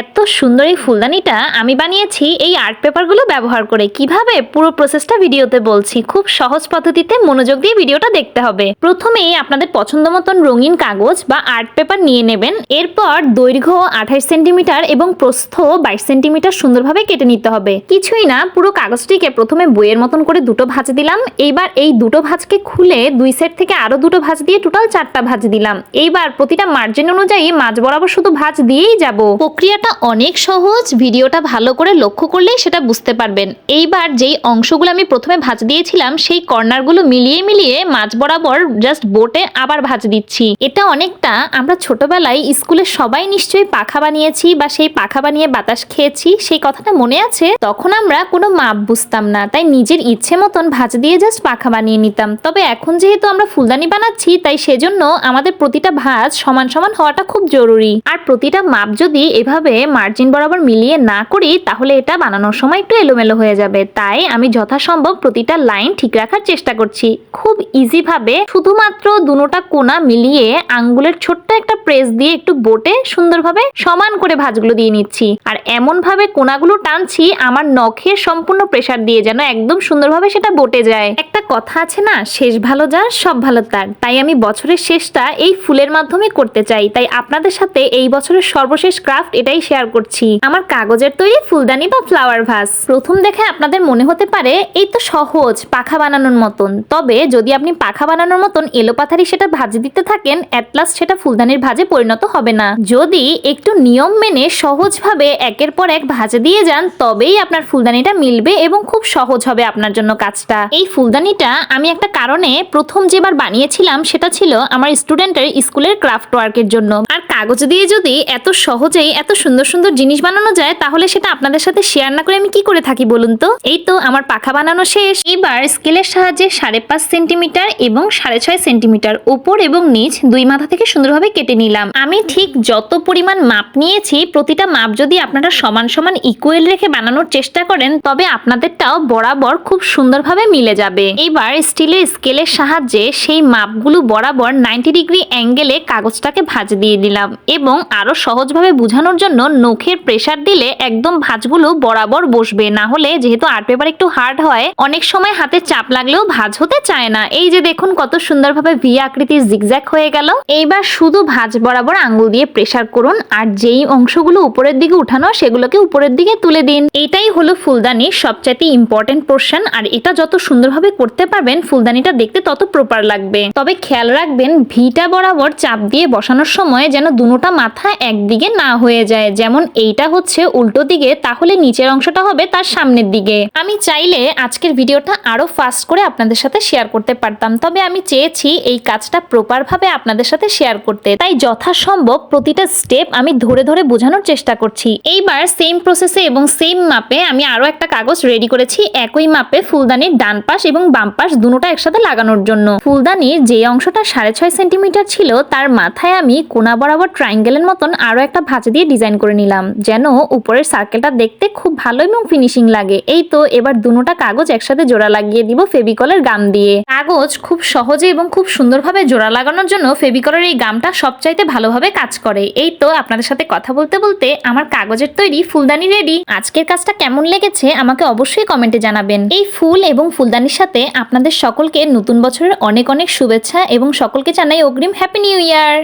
এত সুন্দর এই ফুলদানিটা আমি বানিয়েছি এই আর্ট পেপারগুলো ব্যবহার করে। কীভাবে? পুরো প্রসেসটা ভিডিওতে বলছি। খুব সহজ পদ্ধতিতে মনোযোগ দিয়ে ভিডিওটা দেখতে হবে। প্রথমেই আপনাদের পছন্দ মতন রঙিন কাগজ বা আর্ট পেপার নিয়ে নেবেন। এরপর দৈর্ঘ্য আঠাশ সেন্টিমিটার এবং প্রস্থ বাইশ সেন্টিমিটার সুন্দরভাবে কেটে নিতে হবে। কিছুই না, পুরো কাগজটিকে প্রথমে বইয়ের মতন করে দুটো ভাঁজ দিলাম। এইবার এই দুটো ভাঁজকে খুলে দুই সেট থেকে আরও দুটো ভাঁজ দিয়ে টোটাল চারটা ভাঁজ দিলাম। এইবার প্রতিটা মার্জিন অনুযায়ী মাঝ বরাবর শুধু ভাঁজ দিয়েই যাব। প্রক্রিয়াটা অনেক সহজ, ভিডিওটা ভালো করে লক্ষ্য করলেই সেটা বুঝতে পারবেন। এইবার যেই অংশগুলো আমি প্রথমে ভাজ দিয়েছিলাম, সেই কর্নারগুলো মিলিয়ে মিলিয়ে মাঝ বরাবর জাস্ট বোটে আবার ভাজ দিচ্ছি। এটা অনেকটা আমরা ছোটবেলায় স্কুলে সবাই নিশ্চয়ই পাখা বানিয়েছি বা সেই পাখা বানিয়ে বাতাস খেয়েছি, সেই কথাটা মনে আছে? তখন আমরা কোনো মাপ বুঝতাম না, তাই নিজের ইচ্ছে মতন ভাজ দিয়ে জাস্ট পাখা বানিয়ে নিতাম। তবে এখন যেহেতু আমরা ফুলদানি বানাচ্ছি, তাই সেজন্য আমাদের প্রতিটা ভাজ সমান সমান হওয়াটা খুব জরুরি। আর প্রতিটা মাপ যদি এভাবে মার্জিন বরাবর মিলিয়ে না করি, তাহলে এটা বানানোর সময় একটু এলোমেলো হয়ে যাবে। তাই আমি যথাসম্ভব প্রতিটা লাইন ঠিক রাখার চেষ্টা করছি। খুব ইজি ভাবে শুধুমাত্র দুনোটা কোনা মিলিয়ে আঙ্গুলের ছোট্ট একটা প্রেস দিয়ে একটু বোটে সুন্দরভাবে সমান করে ভাঁজগুলো দিয়ে নিচ্ছি। আর এমন ভাবে কোনাগুলো টানছি, আমার নখের সম্পূর্ণ প্রেসার দিয়ে যেন একদম সুন্দরভাবে সেটা বোটে যায়। একটা কথা আছে না, শেষ ভালো যার সব ভালো তার। তাই আমি বছরের শেষটা এই ফুলের মাধ্যমে করতে চাই। তাই আপনাদের সাথে এই বছরের সর্বশেষ ক্রাফট এটাই শেয়ার করছি। আমার কাগজের তৈরি ফুলদানি বা ফ্লাওয়ার ভাস প্রথম দেখে আপনাদের মনে হতে পারে, এই তো সহজ, পাখা বানানোর মতন। তবে যদি আপনি পাখা বানানোর মতন এলোপাথারি সেটা ভাজে দিতে থাকেন অ্যাটলাস্ট সেটা ফুলদানির ভাজে পরিণত হবে না। যদি একটু নিয়ম মেনে সহজভাবে একের পর এক ভাজে দিয়ে যান, তবেই আপনার ফুলদানিটা মিলবে এবং খুব সহজ হবে আপনার জন্য কাজটা। এই ফুলদানিটা আমি একটা কারণে প্রথম যেবার বানিয়েছিলাম, সেটা ছিল আমার স্টুডেন্টের স্কুলের ক্রাফট ওয়ার্কের জন্য। আর কাগজ দিয়ে যদি এত সহজেই, এত সুন্দর সুন্দর সুন্দর জিনিস বানানো যায়, তাহলে সেটা আপনাদের সাথে শেয়ার না করে আমি কি করে থাকি বলুন তো? এই তো আমার পাখা বানানো শেষ। এবার স্কেলের সাহায্যে সাড়ে পাঁচ সেন্টিমিটার এবং সাড়ে ছয় সেন্টিমিটার উপর এবং নিচ দুই মাথা থেকে সুন্দরভাবে কেটে নিলাম। আমি ঠিক যত পরিমাণ মাপ নিয়েছি, প্রতিটা মাপ যদি আপনারা সমান সমান ইকুয়েল রেখে বানানোর চেষ্টা করেন, তবে আপনাদেরটাও বরাবর খুব সুন্দরভাবে মিলে যাবে। এবার স্টিলের স্কেলের সাহায্যে সেই মাপগুলো বরাবর নাইনটি ডিগ্রি অ্যাঙ্গেলে কাগজটাকে ভাঁজ দিয়ে দিলাম এবং আরও সহজভাবে বোঝানোর জন্য নখের প্রেসার দিলে একদম ভাঁজগুলো বরাবর বসবে। না হলে যেহেতু আর্ট পেপার একটু হার্ড হয়, অনেক সময় হাতে চাপ লাগলেও ভাঁজ হতে চায় না। এই যে দেখুন কত সুন্দরভাবে ভি আকৃতির জিগজ্যাক হয়ে গেল। এইবার শুধু ভাঁজ বরাবর আঙ্গুল দিয়ে প্রেসার করুন আর যেই অংশগুলো উপরের দিকে উঠানো সেগুলোকে উপরের দিকে তুলে দিন। এটাই হলো ফুলদানির সবচাইতে ইম্পর্টেন্ট পোর্শন আর এটা যত সুন্দরভাবে করতে পারবেন, ফুলদানিটা দেখতে তত প্রপার লাগবে। তবে খেয়াল রাখবেন ভিটা বরাবর চাপ দিয়ে বসানোর সময় যেন দুটোটা মাথা একদিকে না হয়ে যায়। যেমন এইটা হচ্ছে উল্টো দিকে, তাহলে নিচের অংশটা হবে তার সামনের দিকে। আমি চাইলে আজকের ভিডিওটা আরও ফাস্ট করে আপনাদের সাথে শেয়ার করতে পারতাম, তবে আমি চেয়েছি এই কাজটা প্রপার ভাবে আপনাদের সাথে শেয়ার করতে। তাই যথাসম্ভব প্রতিটা স্টেপ আমি ধরে ধরে বোঝানোর চেষ্টা করছি। এইবার সেম প্রসেসে এবং সেম মাপে আমি আরও একটা কাগজ রেডি করেছি, একই মাপে ফুলদানির ডান পাশ এবং বাম পাশ দুটোটা একসাথে লাগানোর জন্য। ফুলদানির যে অংশটা সাড়ে ছয় সেন্টিমিটার ছিল, তার মাথায় আমি কোনা বরাবর ট্রাইঙ্গেলের মতন আরও একটা ভাঁজ দিয়ে ডিজাইন করে নিলাম। যেন উপরের সার্কেলটা দেখতে খুব ভালো এবং ফিনিশিং লাগে। এই তো এবার দুটোটা কাগজ একসাথে জোড়া লাগিয়ে দিব ফেবিকলের গাম দিয়ে। কাগজ খুব সহজে এবং খুব সুন্দরভাবে জোড়া লাগানোর জন্য ফেবিকলের এই গামটা সবচাইতে ভালোভাবে কাজ করে। এই তো আপনাদের সাথে কথা বলতে বলতে আমার কাগজের তৈরি ফুলদানি রেডি আজকের কাজটা কেমন লেগেছে আমাকে অবশ্যই কমেন্টে জানাবেন। এই ফুল এবং ফুলদানির সাথে আপনাদের সকলকে নতুন বছরের অনেক অনেক শুভেচ্ছা এবং সকলকে জানাই অগ্রিম হ্যাপি নিউ ইয়ার